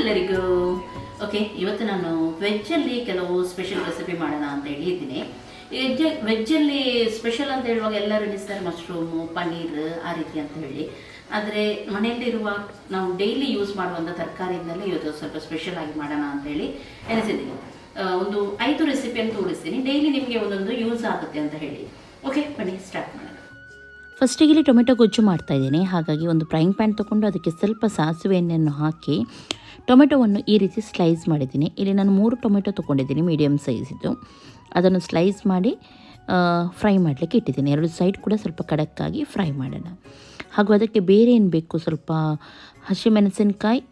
ಎಲ್ಲರಿಗೂ ಓಕೆ ಇವತ್ತು ನಾನು ವೆಜ್ಜಲ್ಲಿ ಕೆಲವು ಸ್ಪೆಷಲ್ ರೆಸಿಪಿ ಮಾಡೋಣ ಅಂತ ಹೇಳಿದ್ದೀನಿ. ವೆಜ್ ವೆಜ್ಜಲ್ಲಿ ಸ್ಪೆಷಲ್ ಅಂತ ಹೇಳುವಾಗ ಎಲ್ಲರೂ ಎಣಿಸ್ತಾರೆ ಮಶ್ರೂಮು ಪನ್ನೀರ್ ಆ ರೀತಿ ಅಂತ ಹೇಳಿ. ಆದರೆ ಮನೆಯಲ್ಲಿರುವ ನಾವು ಡೈಲಿ ಯೂಸ್ ಮಾಡುವಂಥ ತರಕಾರಿಯಿಂದಲೇ ಇವತ್ತು ಸ್ವಲ್ಪ ಸ್ಪೆಷಲ್ ಆಗಿ ಮಾಡೋಣ ಅಂತ ಹೇಳಿ ಎನಿಸಿದ್ದೀನಿ ಒಂದು ಐದು ರೆಸಿಪಿ ಅಂತ ತೋರಿಸ್ತೀನಿ. ಡೈಲಿ ನಿಮಗೆ ಒಂದೊಂದು ಯೂಸ್ ಆಗುತ್ತೆ ಅಂತ ಹೇಳಿ. ಓಕೆ ಬನ್ನಿ ಸ್ಟಾರ್ಟ್ ಮಾಡೋಣ. ಫಸ್ಟಿಗೆ ಇಲ್ಲಿ ಟೊಮೆಟೊ ಗೊಜ್ಜು ಮಾಡ್ತಾ ಇದ್ದೀನಿ. ಹಾಗಾಗಿ ಒಂದು ಫ್ರೈಂಗ್ ಪ್ಯಾನ್ ತೊಗೊಂಡು ಅದಕ್ಕೆ ಸ್ವಲ್ಪ ಸಾಸಿವೆ ಎಣ್ಣೆಯನ್ನು ಹಾಕಿ ಟೊಮೆಟೊವನ್ನು ಈ ರೀತಿ ಸ್ಲೈಸ್ ಮಾಡಿದ್ದೀನಿ. ಇಲ್ಲಿ ನಾನು ಮೂರು ಟೊಮೆಟೊ ತೊಗೊಂಡಿದ್ದೀನಿ ಮೀಡಿಯಮ್ ಸೈಜಿದ್ದು ಅದನ್ನು ಸ್ಲೈಸ್ ಮಾಡಿ ಫ್ರೈ ಮಾಡಲಿಕ್ಕೆ ಇಟ್ಟಿದ್ದೀನಿ. ಎರಡು ಸೈಡ್ ಕೂಡ ಸ್ವಲ್ಪ ಕಡಕ್ಕಾಗಿ ಫ್ರೈ ಮಾಡೋಣ. ಹಾಗೂ ಅದಕ್ಕೆ ಬೇರೆ ಏನು ಬೇಕು? ಸ್ವಲ್ಪ ಹಸಿಮೆಣಸಿನಕಾಯಿ,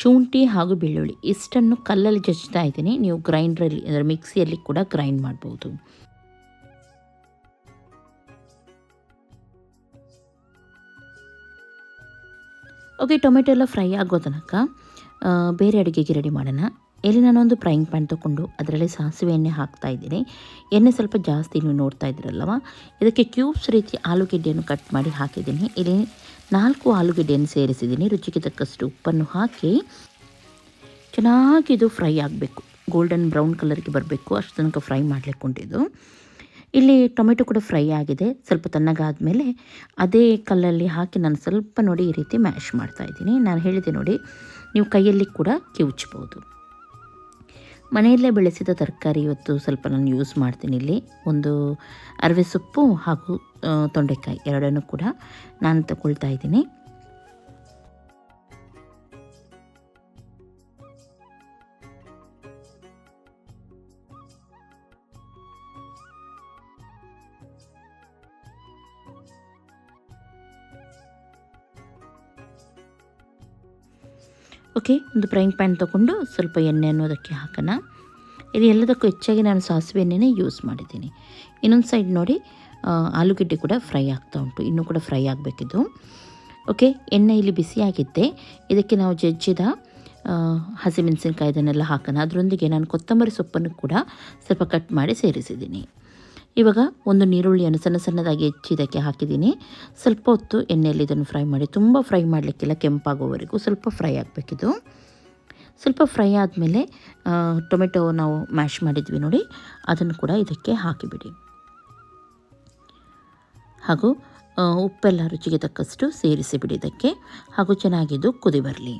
ಶುಂಠಿ ಹಾಗೂ ಬೆಳ್ಳುಳ್ಳಿ. ಇಷ್ಟನ್ನು ಕಲ್ಲಲ್ಲಿ ಜಜ್ತಾ ಇದ್ದೀನಿ. ನೀವು ಗ್ರೈಂಡ್ರಲ್ಲಿ, ಅಂದರೆ ಮಿಕ್ಸಿಯಲ್ಲಿ ಕೂಡ ಗ್ರೈಂಡ್ ಮಾಡ್ಬೋದು. ಓಕೆ ಟೊಮೆಟೊ ಎಲ್ಲ ಫ್ರೈ ಆಗೋ ತನಕ ಬೇರೆ ಅಡುಗೆಗೆ ರೆಡಿ ಮಾಡೋಣ. ಇಲ್ಲಿ ನಾನೊಂದು ಫ್ರೈಯಿಂಗ್ ಪ್ಯಾನ್ ತೊಗೊಂಡು ಅದರಲ್ಲಿ ಸಾಸಿವೆ ಎಣ್ಣೆ ಹಾಕ್ತಾ ಇದ್ದೀನಿ. ಎಣ್ಣೆ ಸ್ವಲ್ಪ ಜಾಸ್ತಿ ನೀವು ನೋಡ್ತಾ ಇದ್ದೀರಲ್ಲವ ಇದಕ್ಕೆ ಕ್ಯೂಬ್ಸ್ ರೀತಿ ಆಲೂಗೆಡ್ಡೆಯನ್ನು ಕಟ್ ಮಾಡಿ ಹಾಕಿದ್ದೀನಿ. ಇಲ್ಲಿ ನಾಲ್ಕು ಆಲೂಗೆಡ್ಡೆಯನ್ನು ಸೇರಿಸಿದ್ದೀನಿ. ರುಚಿಗೆ ತಕ್ಕಷ್ಟು ಉಪ್ಪನ್ನು ಹಾಕಿ ಚೆನ್ನಾಗಿ ಇದು ಫ್ರೈ ಆಗಬೇಕು ಗೋಲ್ಡನ್ ಬ್ರೌನ್ ಕಲರ್ಗೆ ಬರಬೇಕು. ಅಷ್ಟು ತನಕ ಫ್ರೈ ಮಾಡಲಿಕ್ಕೆ ಉಂಟಿದ್ದು. ಇಲ್ಲಿ ಟೊಮೆಟೊ ಕೂಡ ಫ್ರೈ ಆಗಿದೆ. ಸ್ವಲ್ಪ ತಣ್ಣಗಾದ್ಮೇಲೆ ಅದೇ ಕಲ್ಲಲ್ಲಿ ಹಾಕಿ ನಾನು ಸ್ವಲ್ಪ ನೋಡಿ ಈ ರೀತಿ ಮ್ಯಾಶ್ ಮಾಡ್ತಾ ಇದ್ದೀನಿ. ನಾನು ಹೇಳಿದೆ ನೋಡಿ, ನೀವು ಕೈಯಲ್ಲಿ ಕೂಡ ಕಿವುಚ್ಬೋದು. ಮನೆಯಲ್ಲೇ ಬೆಳೆಸಿದ ತರಕಾರಿ ಇವತ್ತು ಸ್ವಲ್ಪ ನಾನು ಯೂಸ್ ಮಾಡ್ತೀನಿ ಇಲ್ಲಿ. ಒಂದು ಅರವೆ ಸೊಪ್ಪು ಹಾಗೂ ತೊಂಡೆಕಾಯಿ ಎರಡನ್ನೂ ಕೂಡ ನಾನು ತಗೊಳ್ತಾ ಇದ್ದೀನಿ. ಓಕೆ, ಒಂದು ಫ್ರೈಂಗ್ ಪ್ಯಾನ್ ತೊಗೊಂಡು ಸ್ವಲ್ಪ ಎಣ್ಣೆ ಅನ್ನೋದಕ್ಕೆ ಹಾಕೋಣ. ಇದು ಎಲ್ಲದಕ್ಕೂ ಹೆಚ್ಚಾಗಿ ನಾನು ಸಾಸಿವೆ ಎಣ್ಣೆನೇ ಯೂಸ್ ಮಾಡಿದ್ದೀನಿ. ಇನ್ನೊಂದು ಸೈಡ್ ನೋಡಿ ಆಲೂಗಡ್ಡೆ ಕೂಡ ಫ್ರೈ ಆಗ್ತಾ ಉಂಟು. ಇನ್ನೂ ಕೂಡ ಫ್ರೈ ಆಗಬೇಕಿದ್ದು ಓಕೆ, ಎಣ್ಣೆ ಇಲ್ಲಿ ಬಿಸಿಯಾಗಿದ್ದೆ ಇದಕ್ಕೆ ನಾವು ಜಜ್ಜಿದ ಹಸಿಮೆಣಸಿನ್ಕಾಯಿ ಇದನ್ನೆಲ್ಲ ಹಾಕೋಣ. ಅದರೊಂದಿಗೆ ನಾನು ಕೊತ್ತಂಬರಿ ಸೊಪ್ಪನ್ನು ಕೂಡ ಸ್ವಲ್ಪ ಕಟ್ ಮಾಡಿ ಸೇರಿಸಿದ್ದೀನಿ. ಇವಾಗ ಒಂದು ನೀರುಳ್ಳಿಯನ್ನು ಸಣ್ಣ ಸಣ್ಣದಾಗಿ ಹೆಚ್ಚಿ ಇದಕ್ಕೆ ಹಾಕಿದ್ದೀನಿ. ಸ್ವಲ್ಪ ಹೊತ್ತು ಎಣ್ಣೆಯಲ್ಲಿ ಇದನ್ನು ಫ್ರೈ ಮಾಡಿ, ತುಂಬ ಫ್ರೈ ಮಾಡಲಿಕ್ಕಿಲ್ಲ, ಕೆಂಪಾಗೋವರೆಗೂ ಸ್ವಲ್ಪ ಫ್ರೈ ಆಗಬೇಕಿದು. ಸ್ವಲ್ಪ ಫ್ರೈ ಆದಮೇಲೆ ಟೊಮೆಟೊ ನಾವು ಮ್ಯಾಶ್ ಮಾಡಿದ್ವಿ ನೋಡಿ, ಅದನ್ನು ಕೂಡ ಇದಕ್ಕೆ ಹಾಕಿಬಿಡಿ. ಹಾಗೂ ಉಪ್ಪೆಲ್ಲ ರುಚಿಗೆ ತಕ್ಕಷ್ಟು ಸೇರಿಸಿಬಿಡಿ ಇದಕ್ಕೆ. ಹಾಗೂ ಚೆನ್ನಾಗಿದ್ದು ಕುದಿ ಬರಲಿ.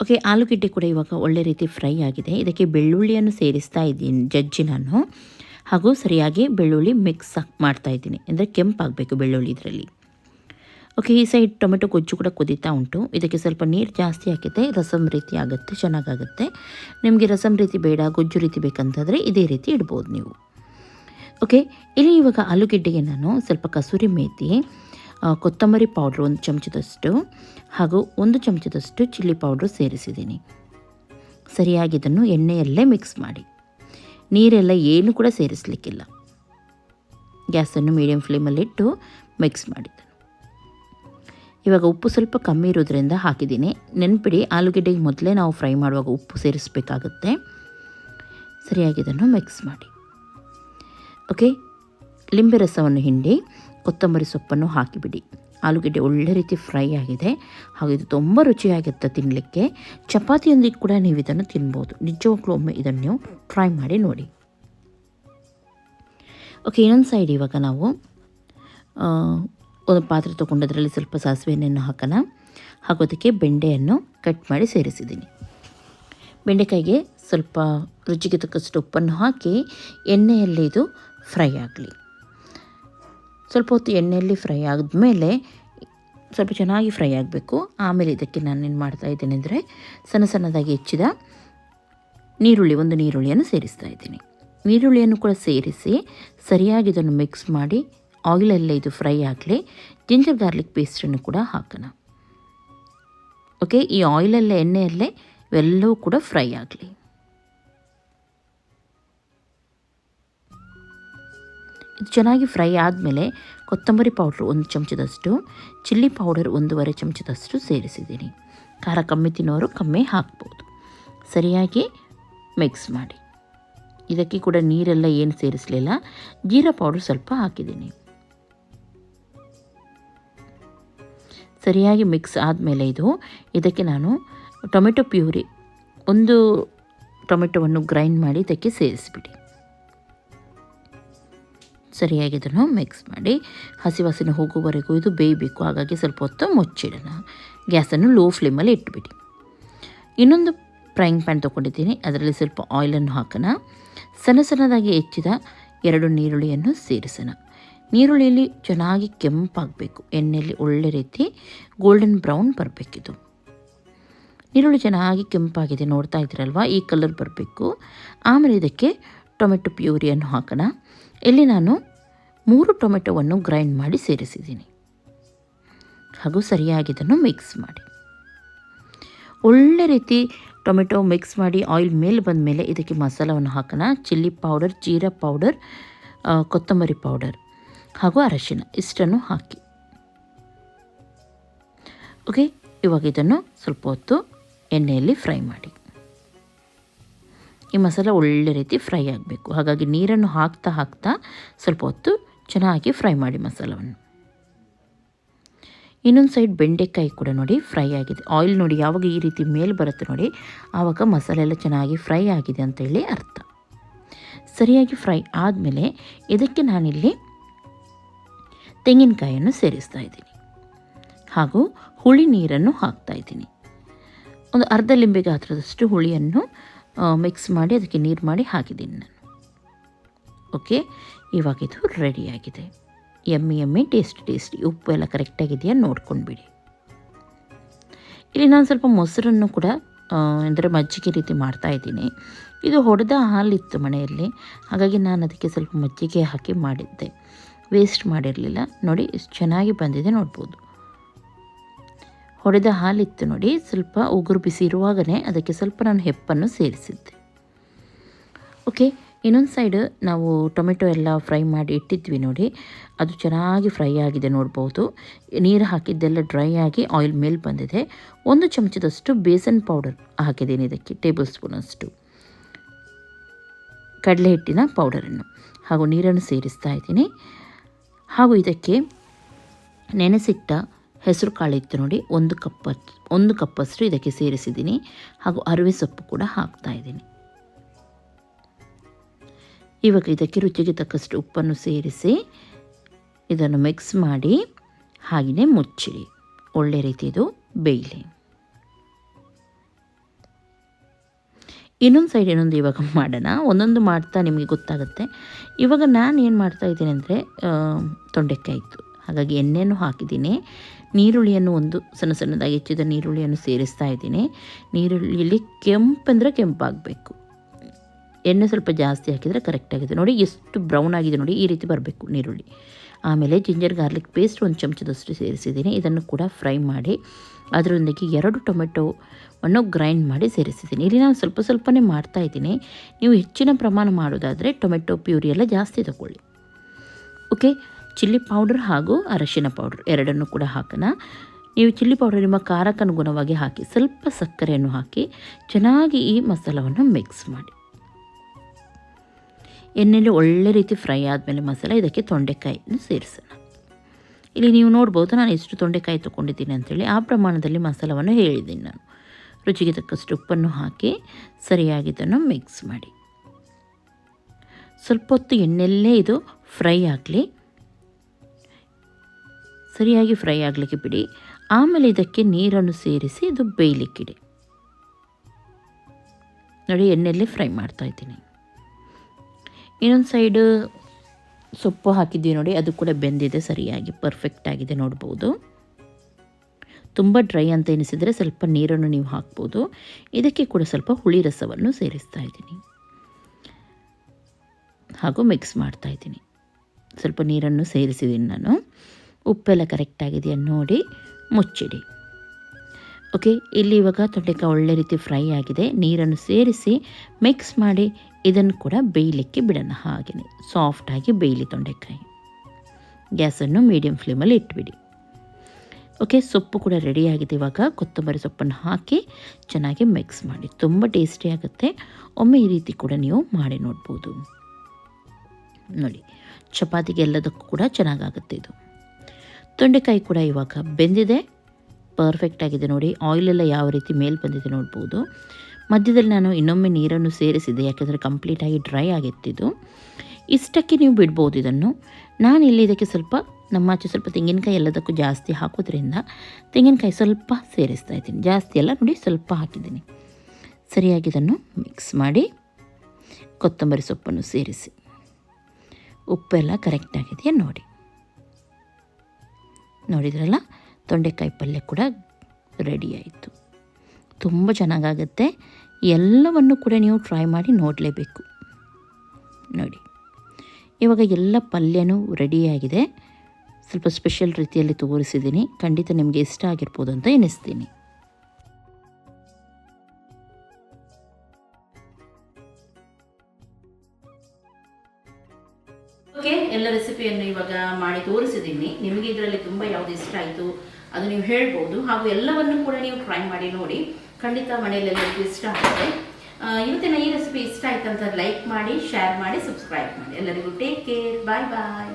ಓಕೆ ಆಲೂಗಡ್ಡೆ ಕೂಡ ಇವಾಗ ಒಳ್ಳೆ ರೀತಿ ಫ್ರೈ ಆಗಿದೆ. ಇದಕ್ಕೆ ಬೆಳ್ಳುಳ್ಳಿಯನ್ನು ಸೇರಿಸ್ತಾ ಇದ್ದೀನಿ ಜಜ್ಜಿ ನಾನು. ಹಾಗೂ ಸರಿಯಾಗಿ ಬೆಳ್ಳುಳ್ಳಿ ಮಿಕ್ಸ್ ಮಾಡ್ತಾ ಇದ್ದೀನಿ. ಅಂದರೆ ಕೆಂಪಾಗಬೇಕು ಬೆಳ್ಳುಳ್ಳಿ ಇದರಲ್ಲಿ. ಓಕೆ ಈ ಸೈಡ್ ಟೊಮೆಟೊ ಗೊಜ್ಜು ಕೂಡ ಕುದೀತಾ ಉಂಟು. ಇದಕ್ಕೆ ಸ್ವಲ್ಪ ನೀರು ಜಾಸ್ತಿ ಹಾಕಿದ್ರೆ ರಸಮ್ ರೀತಿ ಆಗುತ್ತೆ ಚೆನ್ನಾಗಾಗುತ್ತೆ. ನಿಮಗೆ ರಸಮ್ ರೀತಿ ಬೇಡ ಗೊಜ್ಜು ರೀತಿ ಬೇಕಂತಂದರೆ ಇದೇ ರೀತಿ ಇಡ್ಬೋದು ನೀವು. ಓಕೆ ಇಲ್ಲಿ ಇವಾಗ ಆಲೂಗೆಡ್ಡೆಗೆ ನಾನು ಸ್ವಲ್ಪ ಕಸೂರಿ ಆ, ಕೊತ್ತಂಬರಿ ಪೌಡ್ರ್ ಒಂದು ಚಮಚದಷ್ಟು ಹಾಗೂ ಒಂದು ಚಮಚದಷ್ಟು ಚಿಲ್ಲಿ ಪೌಡ್ರ್ ಸೇರಿಸಿದ್ದೀನಿ. ಸರಿಯಾಗಿ ಇದನ್ನು ಎಣ್ಣೆಯಲ್ಲೇ ಮಿಕ್ಸ್ ಮಾಡಿ. ನೀರೆಲ್ಲ ಏನು ಕೂಡ ಸೇರಿಸಲಿಕ್ಕಿಲ್ಲ. ಗ್ಯಾಸನ್ನು ಮೀಡಿಯಮ್ ಫ್ಲೇಮಲ್ಲಿಟ್ಟು ಮಿಕ್ಸ್ ಮಾಡಿದ್ದೆ ಇವಾಗ ಉಪ್ಪು ಸ್ವಲ್ಪ ಕಮ್ಮಿ ಇರೋದ್ರಿಂದ ಹಾಕಿದ್ದೀನಿ. ನೆನ್ಪಿಡಿ, ಆಲೂಗೆಡ್ಡೆಗೆ ಮೊದಲೇ ನಾವು ಫ್ರೈ ಮಾಡುವಾಗ ಉಪ್ಪು ಸೇರಿಸಬೇಕಾಗುತ್ತೆ. ಸರಿಯಾಗಿ ಇದನ್ನು ಮಿಕ್ಸ್ ಮಾಡಿ. ಓಕೆ, ಲಿಂಬೆ ರಸವನ್ನು ಹಿಂಡಿ ಕೊತ್ತಂಬರಿ ಸೊಪ್ಪನ್ನು ಹಾಕಿಬಿಡಿ. ಆಲೂಗೆಡ್ಡೆ ಒಳ್ಳೆ ರೀತಿ ಫ್ರೈ ಆಗಿದೆ. ಹಾಗೂ ಇದು ತುಂಬ ರುಚಿಯಾಗಿರುತ್ತೆ ತಿನ್ನಲಿಕ್ಕೆ ಚಪಾತಿಯೊಂದಿಗೆ ಕೂಡ ನೀವು ಇದನ್ನು ತಿನ್ಬೋದು. ನಿಜವಾಗ್ಲೂ ಒಮ್ಮೆ ಇದನ್ನು ನೀವು ಫ್ರೈ ಮಾಡಿ ನೋಡಿ. ಓಕೆ, ಇನ್ನೊಂದು ಸೈಡ್ ಇವಾಗ ನಾವು ಒಂದು ಪಾತ್ರೆ ತೊಗೊಂಡು ಅದರಲ್ಲಿ ಸ್ವಲ್ಪ ಸಾಸಿವೆ ಎಣ್ಣೆಯನ್ನು ಹಾಕೋಣ. ಹಾಗೂ ಅದಕ್ಕೆ ಬೆಂಡೆಯನ್ನು ಕಟ್ ಮಾಡಿ ಸೇರಿಸಿದ್ದೀನಿ. ಬೆಂಡೆಕಾಯಿಗೆ ಸ್ವಲ್ಪ ರುಚಿಗೆ ತಕ್ಕಷ್ಟು ಉಪ್ಪನ್ನು ಹಾಕಿ ಎಣ್ಣೆಯಲ್ಲಿ ಇದು ಫ್ರೈ ಆಗಲಿ. ಸ್ವಲ್ಪ ಹೊತ್ತು ಎಣ್ಣೆಯಲ್ಲಿ ಫ್ರೈ ಆದಮೇಲೆ ಸ್ವಲ್ಪ ಚೆನ್ನಾಗಿ ಫ್ರೈ ಆಗಬೇಕು. ಆಮೇಲೆ ಇದಕ್ಕೆ ನಾನೇನು ಮಾಡ್ತಾ ಇದ್ದೀನಿ ಅಂದರೆ ಸಣ್ಣ ಸಣ್ಣದಾಗಿ ಹೆಚ್ಚಿದ ನೀರುಳ್ಳಿ, ಒಂದು ನೀರುಳ್ಳಿಯನ್ನು ಸೇರಿಸ್ತಾ ಇದ್ದೀನಿ. ನೀರುಳ್ಳಿಯನ್ನು ಕೂಡ ಸೇರಿಸಿ ಸರಿಯಾಗಿ ಇದನ್ನು ಮಿಕ್ಸ್ ಮಾಡಿ ಆಯಿಲಲ್ಲೇ ಇದು ಫ್ರೈ ಆಗಲಿ ಜಿಂಜರ್ ಗಾರ್ಲಿಕ್ ಪೇಸ್ಟನ್ನು ಕೂಡ ಹಾಕೋಣ. ಓಕೆ ಈ ಆಯಿಲಲ್ಲೇ ಎಣ್ಣೆಯಲ್ಲೇ ಇವೆಲ್ಲವೂ ಕೂಡ ಫ್ರೈ ಆಗಲಿ. ಇದು ಚೆನ್ನಾಗಿ ಫ್ರೈ ಆದಮೇಲೆ ಕೊತ್ತಂಬರಿ ಪೌಡ್ರ್ ಒಂದು ಚಮಚದಷ್ಟು, ಚಿಲ್ಲಿ ಪೌಡರ್ ಒಂದೂವರೆ ಚಮಚದಷ್ಟು ಸೇರಿಸಿದ್ದೀನಿ. ಖಾರ ಕಮ್ಮಿ ತಿನ್ನೋರು ಕಮ್ಮಿ ಹಾಕ್ಬೋದು. ಸರಿಯಾಗಿ ಮಿಕ್ಸ್ ಮಾಡಿ. ಇದಕ್ಕೆ ಕೂಡ ನೀರೆಲ್ಲ ಏನು ಸೇರಿಸಲಿಲ್ಲ, ಜೀರಾ ಪೌಡ್ರ್ ಸ್ವಲ್ಪ ಹಾಕಿದ್ದೀನಿ. ಸರಿಯಾಗಿ ಮಿಕ್ಸ್ ಆದಮೇಲೆ ಇದು, ಇದಕ್ಕೆ ನಾನು ಟೊಮೆಟೊ ಪ್ಯೂರಿ, ಒಂದು ಟೊಮೆಟೊವನ್ನು ಗ್ರೈಂಡ್ ಮಾಡಿ ಇದಕ್ಕೆ ಸೇರಿಸಿಬಿಡಿ. ಸರಿಯಾಗಿ ಇದನ್ನು ಮಿಕ್ಸ್ ಮಾಡಿ ಹಸಿ ವಾಸನೆ ಹೋಗುವವರೆಗೂ ಇದು ಬೇಯಬೇಕು. ಹಾಗಾಗಿ ಸ್ವಲ್ಪ ಹೊತ್ತು ಮುಚ್ಚಿಡೋಣ. ಗ್ಯಾಸನ್ನು ಲೋ ಫ್ಲೇಮಲ್ಲಿ ಇಟ್ಬಿಡಿ. ಇನ್ನೊಂದು ಫ್ರೈಯಿಂಗ್ ಪ್ಯಾನ್ ತೊಗೊಂಡಿದ್ದೀನಿ. ಅದರಲ್ಲಿ ಸ್ವಲ್ಪ ಆಯಿಲನ್ನು ಹಾಕೋಣ. ಸಣ್ಣ ಸಣ್ಣದಾಗಿ ಹೆಚ್ಚಿದ ಎರಡು ನೀರುಳ್ಳಿಯನ್ನು ಸೇರಿಸೋಣ. ನೀರುಳ್ಳಿಯಲ್ಲಿ ಚೆನ್ನಾಗಿ ಕೆಂಪಾಗಬೇಕು. ಎಣ್ಣೆಯಲ್ಲಿ ಒಳ್ಳೆ ರೀತಿ ಗೋಲ್ಡನ್ ಬ್ರೌನ್ ಬರಬೇಕಿದು. ನೀರುಳ್ಳಿ ಚೆನ್ನಾಗಿ ಕೆಂಪಾಗಿದೆ. ನೋಡ್ತಾ ಇದ್ದೀರಲ್ವ? ಈ ಕಲರ್ ಬರಬೇಕು. ಆಮೇಲೆ ಇದಕ್ಕೆ ಟೊಮೆಟೊ ಪ್ಯೂರಿಯನ್ನು ಹಾಕೋಣ. ಇಲ್ಲಿ ನಾನು ಮೂರು ಟೊಮೆಟೊವನ್ನು ಗ್ರೈಂಡ್ ಮಾಡಿ ಸೇರಿಸಿದ್ದೀನಿ. ಹಾಗೂ ಸರಿಯಾಗಿ ಇದನ್ನು ಮಿಕ್ಸ್ ಮಾಡಿ. ಒಳ್ಳೆ ರೀತಿ ಟೊಮೆಟೊ ಮಿಕ್ಸ್ ಮಾಡಿ ಆಯಿಲ್ ಮೇಲೆ ಬಂದ ಮೇಲೆ ಇದಕ್ಕೆ ಮಸಾಲವನ್ನು ಹಾಕೋಣ. ಚಿಲ್ಲಿ ಪೌಡರ್, ಜೀರಾ ಪೌಡರ್ ಕೊತ್ತಂಬರಿ ಪೌಡರ್ ಹಾಗೂ ಅರಶಿನ ಇಷ್ಟನ್ನು ಹಾಕಿ. ಓಕೆ ಇವಾಗ ಇದನ್ನು ಸ್ವಲ್ಪ ಹೊತ್ತು ಎಣ್ಣೆಯಲ್ಲಿ ಫ್ರೈ ಮಾಡಿ. ಈ ಮಸಾಲ ಒಳ್ಳೆ ರೀತಿ ಫ್ರೈ ಆಗಬೇಕು. ಹಾಗಾಗಿ ನೀರನ್ನು ಹಾಕ್ತಾ ಹಾಕ್ತಾ ಸ್ವಲ್ಪ ಹೊತ್ತು ಚೆನ್ನಾಗಿ ಫ್ರೈ ಮಾಡಿ ಮಸಾಲವನ್ನು. ಇನ್ನೊಂದು ಸೈಡ್ ಬೆಂಡೆಕಾಯಿ ಕೂಡ ನೋಡಿ ಫ್ರೈ ಆಗಿದೆ. ಆಯಿಲ್ ನೋಡಿ ಯಾವಾಗ ಈ ರೀತಿ ಮೇಲೆ ಬರುತ್ತೆ ನೋಡಿ ಆವಾಗ ಮಸಾಲೆ ಎಲ್ಲ ಚೆನ್ನಾಗಿ ಫ್ರೈ ಆಗಿದೆ ಅಂತೇಳಿ ಅರ್ಥ. ಸರಿಯಾಗಿ ಫ್ರೈ ಆದಮೇಲೆ ಇದಕ್ಕೆ ನಾನಿಲ್ಲಿ ತೆಂಗಿನಕಾಯಿಯನ್ನು ಸೇರಿಸ್ತಾ ಇದ್ದೀನಿ. ಹಾಗೂ ಹುಳಿ ನೀರನ್ನು ಹಾಕ್ತಾ ಇದ್ದೀನಿ. ಒಂದು ಅರ್ಧ ಲಿಂಬೆ ಗಾತ್ರದಷ್ಟು ಹುಳಿಯನ್ನು ಮಿಕ್ಸ್ ಮಾಡಿ ಅದಕ್ಕೆ ನೀರು ಮಾಡಿ ಹಾಕಿದ್ದೀನಿ ನಾನು. ಓಕೆ ಇವಾಗ ಇದು ರೆಡಿಯಾಗಿದೆ ಎಮ್ಮಿ ಎಮ್ಮಿ ಟೇಸ್ಟ್ ಟೇಸ್ಟಿ ಉಪ್ಪು ಎಲ್ಲ ಕರೆಕ್ಟಾಗಿದೆಯಾ ನೋಡ್ಕೊಂಡ್ಬಿಡಿ ಇಲ್ಲಿ ನಾನು ಸ್ವಲ್ಪ ಮೊಸರನ್ನು ಕೂಡ ಅಂದರೆ ಮಜ್ಜಿಗೆ ರೀತಿ ಮಾಡ್ತಾ ಇದ್ದೀನಿ. ಇದು ಹೊಡೆದ ಹಾಲಿತ್ತು ಮನೆಯಲ್ಲಿ. ಹಾಗಾಗಿ ನಾನು ಅದಕ್ಕೆ ಸ್ವಲ್ಪ ಮಜ್ಜಿಗೆ ಹಾಕಿ ಮಾಡಿದ್ದೆ. ವೇಸ್ಟ್ ಮಾಡಿರಲಿಲ್ಲ. ನೋಡಿ, ಚೆನ್ನಾಗಿ ಬಂದಿದೆ, ನೋಡ್ಬೋದು. ಹೊಡೆದ ಹಾಲಿತ್ತು ನೋಡಿ, ಸ್ವಲ್ಪ ಉಗುರು ಬಿಸಿ ಇರುವಾಗಲೇ ಅದಕ್ಕೆ ಸ್ವಲ್ಪ ನಾನು ಹೆಪ್ಪನ್ನು ಸೇರಿಸಿದ್ದೆ. ಓಕೆ, ಇನ್ನೊಂದು ಸೈಡ್ ನಾವು ಟೊಮೆಟೊ ಎಲ್ಲ ಫ್ರೈ ಮಾಡಿ ಇಟ್ಟಿದ್ವಿ ನೋಡಿ, ಅದು ಚೆನ್ನಾಗಿ ಫ್ರೈ ಆಗಿದೆ ನೋಡ್ಬೋದು. ನೀರು ಹಾಕಿದ್ದೆಲ್ಲ ಡ್ರೈ ಆಗಿ ಆಯಿಲ್ ಮೇಲೆ ಬಂದಿದೆ. ಒಂದು ಚಮಚದಷ್ಟು ಬೇಸನ್ ಪೌಡರ್ ಹಾಕಿದ್ದೀನಿ ಇದಕ್ಕೆ, ಟೇಬಲ್ ಸ್ಪೂನಷ್ಟು ಕಡಲೆ ಹಿಟ್ಟಿನ ಪೌಡರನ್ನು ಹಾಗೂ ನೀರನ್ನು ಸೇರಿಸ್ತಾ ಇದ್ದೀನಿ. ಹಾಗೂ ಇದಕ್ಕೆ ನೆನೆಸಿಟ್ಟ ಹೆಸರು ಕಾಳಿತ್ತು ನೋಡಿ, ಒಂದು ಕಪ್ ಒಂದು ಕಪ್ಪಷ್ಟು ಇದಕ್ಕೆ ಸೇರಿಸಿದ್ದೀನಿ. ಹಾಗೂ ಅರಿವೆ ಸೊಪ್ಪು ಕೂಡ ಹಾಕ್ತಾ ಇದ್ದೀನಿ. ಇವಾಗ ಇದಕ್ಕೆ ರುಚಿಗೆ ತಕ್ಕಷ್ಟು ಉಪ್ಪನ್ನು ಸೇರಿಸಿ ಇದನ್ನು ಮಿಕ್ಸ್ ಮಾಡಿ ಹಾಗೆಯೇ ಮುಚ್ಚಿಡಿ. ಒಳ್ಳೆ ರೀತಿ ಇದು ಬೇಯಲಿ. ಇನ್ನೊಂದು ಸೈಡ್ ಇನ್ನೊಂದು ಇವಾಗ ಮಾಡೋಣ. ಒಂದೊಂದು ಮಾಡ್ತಾ ನಿಮಗೆ ಗೊತ್ತಾಗುತ್ತೆ. ಇವಾಗ ನಾನು ಏನು ಮಾಡ್ತಾ ಇದ್ದೀನಿ ಅಂದರೆ ತೊಂಡೆಕಾಯಿ ಇತ್ತು. ಹಾಗಾಗಿ ಎಣ್ಣೆಯನ್ನು ಹಾಕಿದ್ದೀನಿ. ನೀರುಳ್ಳಿಯನ್ನು ಒಂದು ಸಣ್ಣ ಸಣ್ಣದಾಗಿ ಹೆಚ್ಚಿದ ನೀರುಳ್ಳಿಯನ್ನು ಸೇರಿಸ್ತಾ ಇದ್ದೀನಿ. ನೀರುಳ್ಳಿಯಲ್ಲಿ ಕೆಂಪಂದರೆ ಕೆಂಪಾಗಬೇಕು. ಎಣ್ಣೆ ಸ್ವಲ್ಪ ಜಾಸ್ತಿ ಹಾಕಿದರೆ ಕರೆಕ್ಟಾಗಿದೆ ನೋಡಿ ಎಷ್ಟು ಬ್ರೌನ್ ಆಗಿದೆ ನೋಡಿ ಈ ರೀತಿ ಬರಬೇಕು ನೀರುಳ್ಳಿ. ಆಮೇಲೆ ಜಿಂಜರ್ ಗಾರ್ಲಿಕ್ ಪೇಸ್ಟ್ ಒಂದು ಚಮಚದಷ್ಟು ಸೇರಿಸಿದ್ದೀನಿ. ಇದನ್ನು ಕೂಡ ಫ್ರೈ ಮಾಡಿ ಅದರೊಂದಿಗೆ ಎರಡು ಟೊಮೆಟೊವನ್ನು ಗ್ರೈಂಡ್ ಮಾಡಿ ಸೇರಿಸಿದ್ದೀನಿ. ಇಲ್ಲಿ ನಾನು ಸ್ವಲ್ಪ ಸ್ವಲ್ಪನೇ ಮಾಡ್ತಾ ಇದ್ದೀನಿ. ನೀವು ಹೆಚ್ಚಿನ ಪ್ರಮಾಣ ಮಾಡೋದಾದರೆ ಟೊಮೆಟೊ ಪ್ಯೂರಿ ಎಲ್ಲ ಜಾಸ್ತಿ ತಗೊಳ್ಳಿ. ಓಕೆ ಚಿಲ್ಲಿ ಪೌಡರ್ ಹಾಗೂ ಅರಶಿನ ಪೌಡರ್ ಎರಡನ್ನು ಕೂಡ ಹಾಕೋಣ. ನೀವು ಚಿಲ್ಲಿ ಪೌಡರ್ ನಿಮ್ಮ ಖಾರಕ್ಕನುಗುಣವಾಗಿ ಹಾಕಿ, ಸ್ವಲ್ಪ ಸಕ್ಕರೆಯನ್ನು ಹಾಕಿ ಚೆನ್ನಾಗಿ ಈ ಮಸಾಲವನ್ನು ಮಿಕ್ಸ್ ಮಾಡಿ. ಎಣ್ಣೆಯಲ್ಲಿ ಒಳ್ಳೆ ರೀತಿ ಫ್ರೈ ಆದಮೇಲೆ ಮಸಾಲ, ಇದಕ್ಕೆ ತೊಂಡೆಕಾಯಿಯನ್ನು ಸೇರಿಸೋಣ. ಇಲ್ಲಿ ನೀವು ನೋಡ್ಬೋದು, ನಾನು ಎಷ್ಟು ತೊಂಡೆಕಾಯಿ ತೊಗೊಂಡಿದ್ದೀನಿ ಅಂತೇಳಿ ಆ ಪ್ರಮಾಣದಲ್ಲಿ ಮಸಾಲವನ್ನು ಹೇಳಿದ್ದೀನಿ ನಾನು. ರುಚಿಗೆ ತಕ್ಕಷ್ಟು ಉಪ್ಪನ್ನು ಹಾಕಿ ಸರಿಯಾಗಿ ಇದನ್ನು ಮಿಕ್ಸ್ ಮಾಡಿ. ಸ್ವಲ್ಪ ಹೊತ್ತು ಎಣ್ಣೆಯಲ್ಲೇ ಇದು ಫ್ರೈ ಆಗಲಿ. ಸರಿಯಾಗಿ ಫ್ರೈ ಆಗಲಿಕ್ಕೆ ಬಿಡಿ. ಆಮೇಲೆ ಇದಕ್ಕೆ ನೀರನ್ನು ಸೇರಿಸಿ ಇದು ಬೇಯಲಿಕ್ಕಿಡಿ. ನೋಡಿ, ಎಣ್ಣೆಯಲ್ಲೇ ಫ್ರೈ ಮಾಡ್ತಾ ಇದ್ದೀನಿ. ಇನ್ನೊಂದು ಸೈಡು ಸೊಪ್ಪು ಹಾಕಿದ್ದೀವಿ ನೋಡಿ, ಅದು ಕೂಡ ಬೆಂದಿದೆ, ಸರಿಯಾಗಿ ಪರ್ಫೆಕ್ಟ್ ಆಗಿದೆ ನೋಡ್ಬೋದು. ತುಂಬ ಡ್ರೈ ಅಂತ ಎನಿಸಿದರೆ ಸ್ವಲ್ಪ ನೀರನ್ನು ನೀವು ಹಾಕ್ಬೋದು. ಇದಕ್ಕೆ ಕೂಡ ಸ್ವಲ್ಪ ಹುಳಿ ರಸವನ್ನು ಸೇರಿಸ್ತಾ ಇದ್ದೀನಿ. ಹಾಗೂ ಮಿಕ್ಸ್ ಮಾಡ್ತಾ ಇದ್ದೀನಿ. ಸ್ವಲ್ಪ ನೀರನ್ನು ಸೇರಿಸಿದ್ದೀನಿ ನಾನು. ಉಪ್ಪೆಲ್ಲ ಕರೆಕ್ಟಾಗಿದೆಯಾ ನೋಡಿ ಮುಚ್ಚಿಡಿ. ಓಕೆ ಇಲ್ಲಿ ಇವಾಗ ತೊಂಡೆಕಾಯಿ ಒಳ್ಳೆ ರೀತಿ ಫ್ರೈ ಆಗಿದೆ. ನೀರನ್ನು ಸೇರಿಸಿ ಮಿಕ್ಸ್ ಮಾಡಿ ಇದನ್ನು ಕೂಡ ಬೇಯಲಿಕ್ಕೆ ಬಿಡೋಣ ಹಾಗೆಯೇ. ಸಾಫ್ಟಾಗಿ ಬೇಯಲಿ ತೊಂಡೆಕಾಯಿ. ಗ್ಯಾಸನ್ನು ಮೀಡಿಯಂ ಫ್ಲೇಮಲ್ಲಿ ಇಟ್ಬಿಡಿ. ಓಕೆ ಸೊಪ್ಪು ಕೂಡ ರೆಡಿಯಾಗಿದೆ ಇವಾಗ. ಕೊತ್ತಂಬರಿ ಸೊಪ್ಪನ್ನು ಹಾಕಿ ಚೆನ್ನಾಗಿ ಮಿಕ್ಸ್ ಮಾಡಿ. ತುಂಬ ಟೇಸ್ಟಿ ಆಗುತ್ತೆ. ಒಮ್ಮೆ ಈ ರೀತಿ ಕೂಡ ನೀವು ಮಾಡಿ ನೋಡ್ಬೋದು. ನೋಡಿ, ಚಪಾತಿಗೆ ಎಲ್ಲದಕ್ಕೂ ಕೂಡ ಚೆನ್ನಾಗಾಗುತ್ತೆ ಇದು. ತೊಂಡೆಕಾಯಿ ಕೂಡ ಇವಾಗ ಬೆಂದಿದೆ. ಪರ್ಫೆಕ್ಟ್ ಆಗಿದೆ ನೋಡಿ. ಆಯಿಲೆಲ್ಲ ಯಾವ ರೀತಿ ಮೇಲೆ ಬಂದಿದೆ ನೋಡ್ಬೋದು. ಮಧ್ಯದಲ್ಲಿ ನಾನು ಇನ್ನೊಮ್ಮೆ ನೀರನ್ನು ಸೇರಿಸಿದೆ. ಯಾಕೆಂದರೆ ಕಂಪ್ಲೀಟಾಗಿ ಡ್ರೈ ಆಗಿತ್ತಿದ್ದು ಇಷ್ಟಕ್ಕೆ ನೀವು ಬಿಡ್ಬೋದು ಇದನ್ನು. ನಾನು ಇಲ್ಲಿ ಇದಕ್ಕೆ ಸ್ವಲ್ಪ, ನಮ್ಮ ಆಚೆ ಸ್ವಲ್ಪ ತೆಂಗಿನಕಾಯಿ ಎಲ್ಲದಕ್ಕೂ ಜಾಸ್ತಿ ಹಾಕೋದ್ರಿಂದ ತೆಂಗಿನಕಾಯಿ ಸ್ವಲ್ಪ ಸೇರಿಸ್ತಾ ಇದ್ದೀನಿ. ಜಾಸ್ತಿ ಎಲ್ಲ ನೋಡಿ, ಸ್ವಲ್ಪ ಹಾಕಿದ್ದೀನಿ. ಸರಿಯಾಗಿ ಇದನ್ನು ಮಿಕ್ಸ್ ಮಾಡಿ ಕೊತ್ತಂಬರಿ ಸೊಪ್ಪನ್ನು ಸೇರಿಸಿ. ಉಪ್ಪೆಲ್ಲ ಕರೆಕ್ಟಾಗಿದೆಯಾ ನೋಡಿ. ನೋಡಿದ್ರಲ್ಲ? ತೊಂಡೆಕಾಯಿ ಪಲ್ಯ ಕೂಡ ರೆಡಿ ಆಯಿತು. ತುಂಬ ಚೆನ್ನಾಗಾಗುತ್ತೆ. ಎಲ್ಲವನ್ನು ಕೂಡ ನೀವು ಟ್ರೈ ಮಾಡಿ ನೋಡಲೇಬೇಕು. ನೋಡಿ. ಇವಾಗ ಎಲ್ಲ ಪಲ್ಯನೂ ರೆಡಿಯಾಗಿದೆ ಸ್ವಲ್ಪ ಸ್ಪೆಷಲ್ ರೀತಿಯಲ್ಲಿ ತೋರಿಸಿದ್ದೀನಿ. ಖಂಡಿತ ನಿಮಗೆ ಇಷ್ಟ ಆಗಿರ್ಬೋದು ಅಂತ ಎನಿಸ್ತೀನಿ ಓಕೆ, ಎಲ್ಲ ರೆಸಿಪಿಯನ್ನು ಇವಾಗ ಮಾಡಿ ತೋರಿಸಿದ್ದೀನಿ. ನಿಮಗೆ ಇದರಲ್ಲಿ ತುಂಬ ಯಾವ್ದು ಇಷ್ಟ ಆಯಿತು ಅದು ನೀವು ಹೇಳ್ಬೋದು. ಹಾಗೂ ಎಲ್ಲವನ್ನು ಕೂಡ ನೀವು ಟ್ರೈ ಮಾಡಿ ನೋಡಿ. ಖಂಡಿತ ಮನೆಯಲ್ಲೆಲ್ಲರಿಗೂ ಇಷ್ಟ ಆಗುತ್ತೆ. ಇವತ್ತಿನ ಈ ರೆಸಿಪಿ ಇಷ್ಟ ಆಯ್ತು ಅಂತ ಲೈಕ್ ಮಾಡಿ ಶೇರ್ ಮಾಡಿ ಸಬ್ಸ್ಕ್ರೈಬ್ ಮಾಡಿ. ಎಲ್ಲರಿಗೂ ಟೇಕ್ ಕೇರ್ ಬಾಯ್ ಬಾಯ್